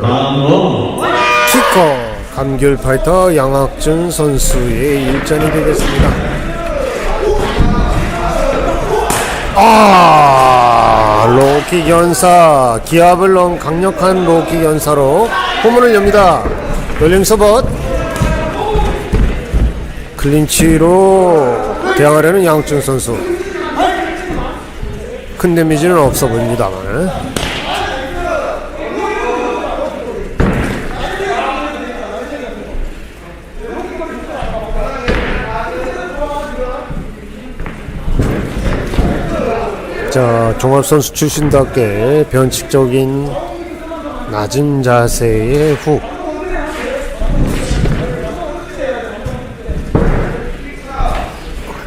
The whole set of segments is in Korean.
다음으로 키커 감귤 파이터 양학준 선수의 일전이 되겠습니다. 아 로킥 연사 기압을 넣은 강력한 로킥 연사로 호문을 엽니다. 롤링 서벗 클린치로 대항하려는 양학준 선수 큰 데미지는 없어 보입니다만 자, 종합선수 출신답게 변칙적인 낮은 자세의 훅.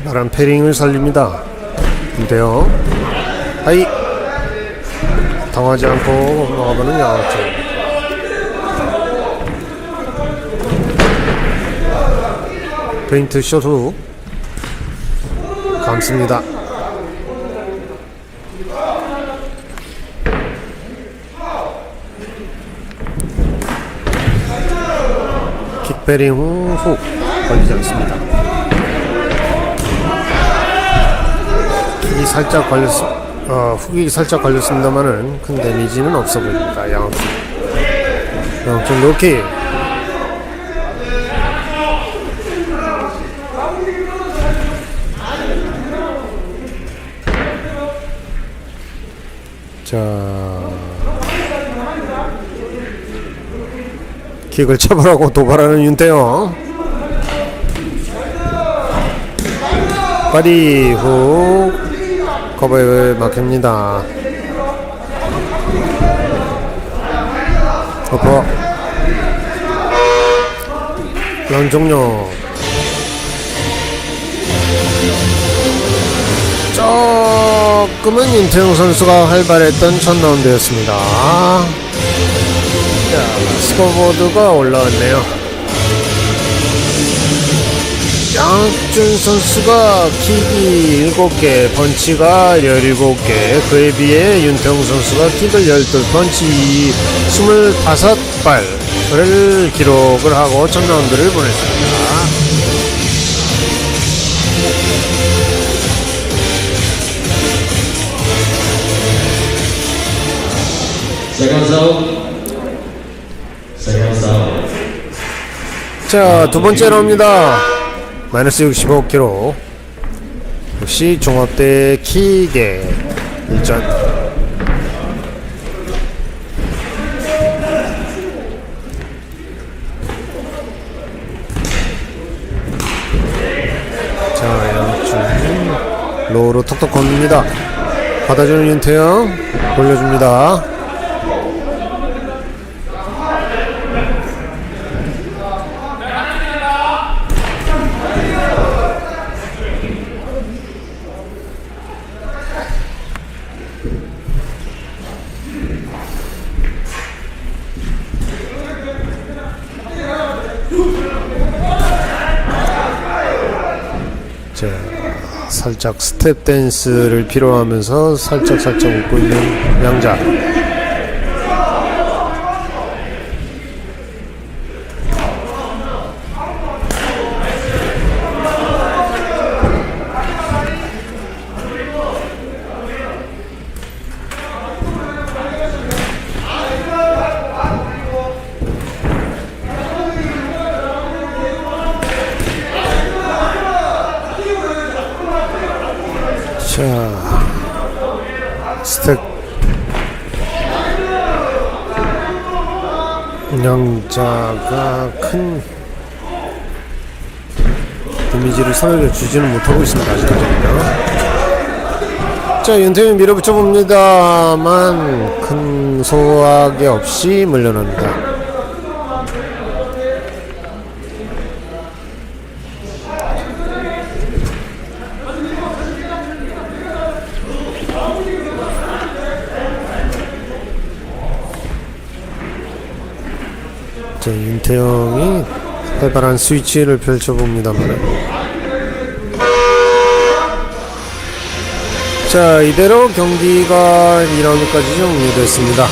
활발한 패링을 살립니다. 근데요, 하이. 당하지 않고 넘어가보는 양학준. 페인트 숏 훅. 감습니다. 킥베링 후훅 걸리지 않습니다. 킥이 살짝 걸렸, 어, 훅이 살짝 걸렸습니다만은 큰 데미지는 없어 보입니다. 양학준. 양학준 로킥. 자. 킥을 쳐보라고 도발하는 윤태영. 바디 훅 커버에 막힙니다. 어퍼. 양종료. 조금은 윤태영 선수가 활발했던 첫 라운드였습니다. 자, 스코어보드가 올라왔네요. 양준 선수가 킥이 7개, 펀치가 17개, 그에 비해 윤태용 선수가 킥을 12 펀치 25발을 기록을 하고 첫 라운드를 보냈습니다. 세컨드 사우 세컨드 사우 자, 두 번째 라운드입니다. 마이너스 65kg. 역시 종합대 킥의 일전. 자, 양준 로우로 톡톡 겁니다. 받아주는 윤태영 돌려줍니다. 자, 살짝 스텝 댄스를 필요하면서 살짝 살짝 웃고 있는 양자. 자, 스텝 양자가 큰 데미지를 선에게 주지는 못하고 있습니다. 아직까지는요. 자, 윤태민 밀어붙여 봅니다만 큰 소화기 없이 물려납니다. 자, 윤태영이 활발한 스위치를 펼쳐봅니다만 자 이대로 경기가 2라운드까지 종료됐습니다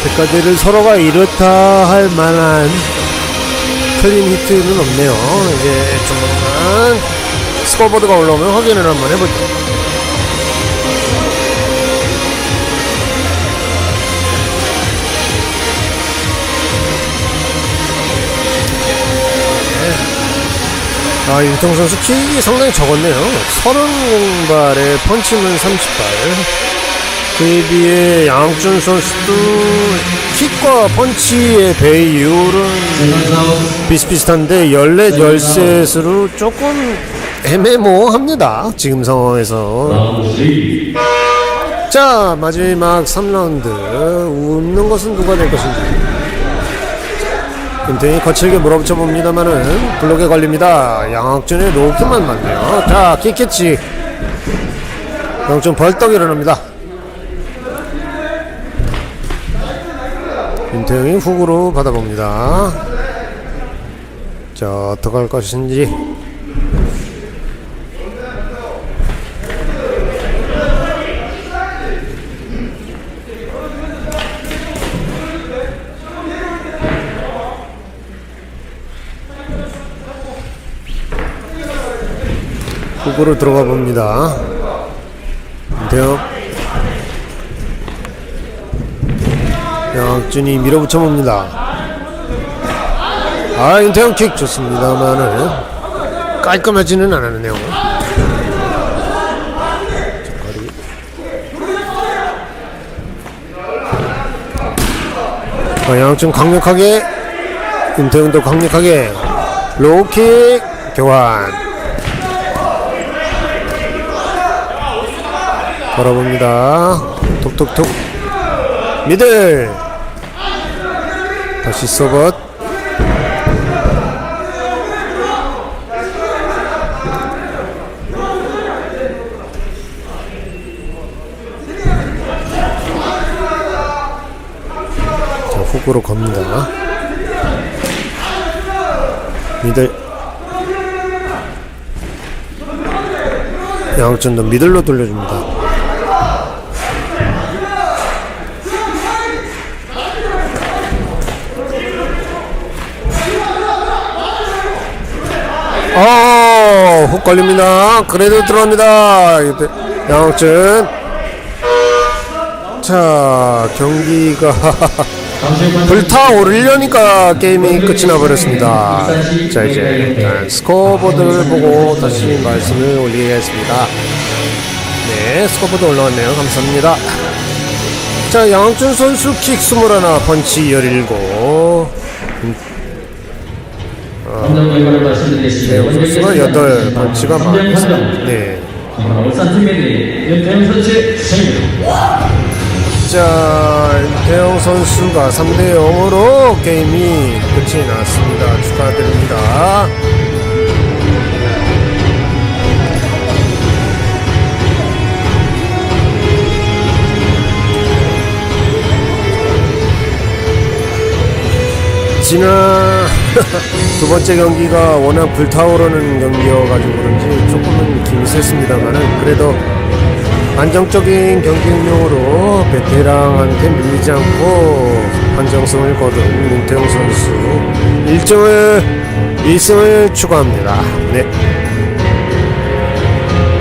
여태까지를 서로가 이렇다 할 만한 클린 히트는 없네요. 이제 조만간 스코어보드가 올라오면 확인을 한번 해보죠. 아, 윤통 선수 킥이 상당히 적었네요. 30발에 펀치는 30발. 그에 비해 양준 선수도 킥과 펀치의 세관사업 비슷비슷한데 14, 13으로 조금 애매모호합니다. 지금 상황에서. 라운드 3 자, 마지막 3라운드. 웃는 것은 누가 될 것인지. 김태희 거칠게 물어붙여 봅니다만은 블록에 걸립니다. 양학준의 로켓만 맞네요. 자, 킥캐치. 양준 벌떡 일어납니다. 김태형이 훅으로 받아봅니다. 자, 어떡할 것인지. 훅으로 들어가 봅니다. 김태형. 양준이 밀어붙여 봅니다. 아, 윤태형 킥 좋습니다만은 깔끔하지는 않았네요. 자, 양준 강력하게, 윤태형도 강력하게 로우킥 교환. 걸어봅니다. 톡톡톡. 미들. 다시 서벗. 자, 훅으로 겁니다. 미들. 양준도 미들로 돌려줍니다. 어, 훅 걸립니다. 그래도 들어갑니다. 양옥준. 자, 경기가 불타오르려니까 게임이 끝이 나버렸습니다. 자, 이제 스코어보드를 보고 다시 말씀을 올리겠습니다. 네, 스코어보드 올라왔네요. 감사합니다. 자, 양옥준 선수 킥 21, 펀치 17. 판정 결과를 말씀드리겠습니다. 선수가 8, 펀치가 많습니다. 네. 울산 윤태영 선수의 승입니다. 자, 태영 선수가 3대 0으로 게임이 끝이 났습니다. 축하드립니다. 지난 두 번째 경기가 워낙 불타오르는 경기여가지고 그런지 조금은 힘이 셌습니다만은 그래도 안정적인 경기 운영으로 베테랑한테 밀리지 않고 한정성을 거둔 문태영 선수 1점을 1승을 추가합니다. 네.